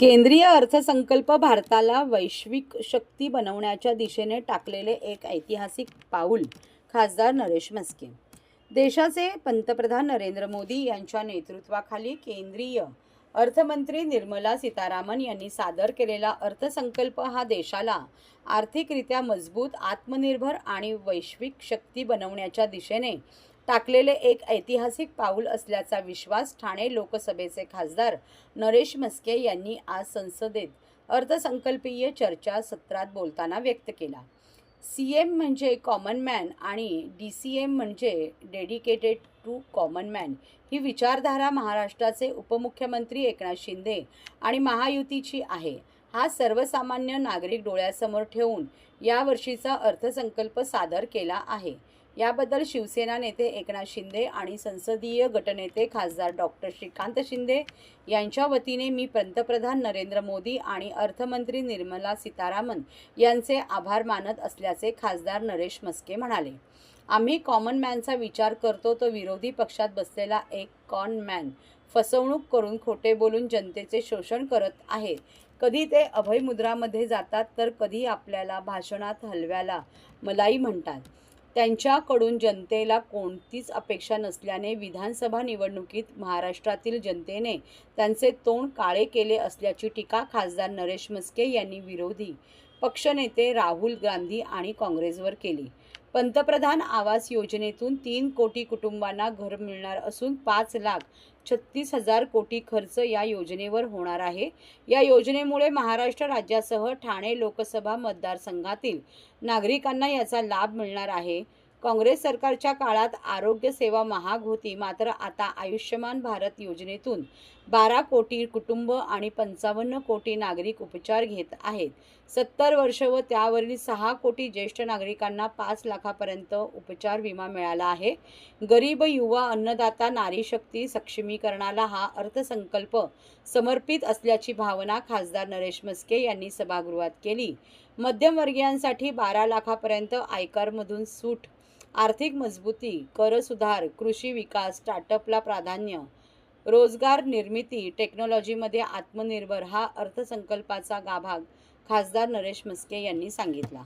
केंद्रीय अर्थसंकल्प भारताला वैश्विक शक्ती बनवण्याच्या दिशेने टाकलेले एक ऐतिहासिक पाऊल खासदार नरेश म्हस्के. देशाचे पंतप्रधान नरेंद्र मोदी यांच्या नेतृत्वाखाली केंद्रीय अर्थमंत्री निर्मला सीतारामन यांनी सादर केलेला अर्थसंकल्प हा देशाला आर्थिकरित्या मजबूत आत्मनिर्भर आणि वैश्विक शक्ती बनवण्याच्या दिशेने टाकलेले एक ऐतिहासिक पाऊल असल्याचा विश्वास ठाणे लोकसभेचे खासदार नरेश म्हस्के यांनी आज संसदेत अर्थसंकल्पीय चर्चा सत्रात बोलताना व्यक्त केला. सी एम म्हणजे कॉमन मॅन आणि डी सी एम म्हणजे डेडिकेटेड टू कॉमन मॅन ही विचारधारा महाराष्ट्राचे उपमुख्यमंत्री एकनाथ शिंदे आणि महायुतीची आहे. हा सर्वसामान्य नागरिक डोळ्यासमोर ठेवून यावर्षीचा अर्थसंकल्प सादर केला आहे. याबद्दल शिवसेना नेते एकनाथ शिंदे आणि संसदीय गटनेते खासदार डॉक्टर श्रीकांत शिंदे यांच्या वतीने मी पंतप्रधान नरेंद्र मोदी आणि अर्थमंत्री निर्मला सीतारामन यांचे आभार मानत असल्याचे खासदार नरेश मस्के म्हणाले. आम्ही कॉमन मॅनचा विचार करतो तो विरोधी पक्षात बसलेला एक कॉन मॅन फसवणूक करून खोटे बोलून जनतेचे शोषण करत आहे. कधी ते अभयमुद्रामध्ये जातात तर कधी आपल्याला भाषणात हलव्याला मलाई म्हणतात. त्यांच्याकडून जनतेला कोणतीच अपेक्षा नसल्याने विधानसभा निवडणुकीत महाराष्ट्रातील जनतेने त्यांचे तोंड काळे केले असल्याची टीका खासदार नरेश मस्के यांनी विरोधी पक्षनेते राहुल गांधी आणि काँग्रेसवर केली. पंतप्रधान आवास योजनेतून तीन कोटी कुटुंबांना घर मिळणार असून पाच लाख छत्तीस हजार कोटी खर्च या योजनेवर होणार आहे. या योजनेमुळे महाराष्ट्र राज्यासह ठाणे लोकसभा मतदारसंघातील नागरिकांना याचा लाभ मिळणार आहे. काँग्रेस सरकारच्या काळात आरोग्य सेवा महाग होती मात्र आता आयुष्यमान भारत योजनेतून बारा कोटी कुटुंब आणि पंचावन्न कोटी नागरिक उपचार घेत आहेत. सत्तर वर्ष व त्यावरील सहा कोटी ज्येष्ठ नागरिकांना पाच लाखापर्यंत उपचार विमा मिळाला आहे. गरीब युवा अन्नदाता नारी शक्ती सक्षमीकरणाला हा अर्थसंकल्प समर्पित असल्याची भावना खासदार नरेश मस्के यांनी सभागृहात केली. मध्यमवर्गीयांसाठी बारा लाखापर्यंत आयकरमधून सूट आर्थिक मजबूती कर सुधार कृषी विकास स्टार्टअपला प्राधान्य रोजगार निर्मिती टेक्नॉलॉजीमध्ये आत्मनिर्भर हा अर्थसंकल्पाचा गाभाग खासदार नरेश मस्के यांनी सांगितला.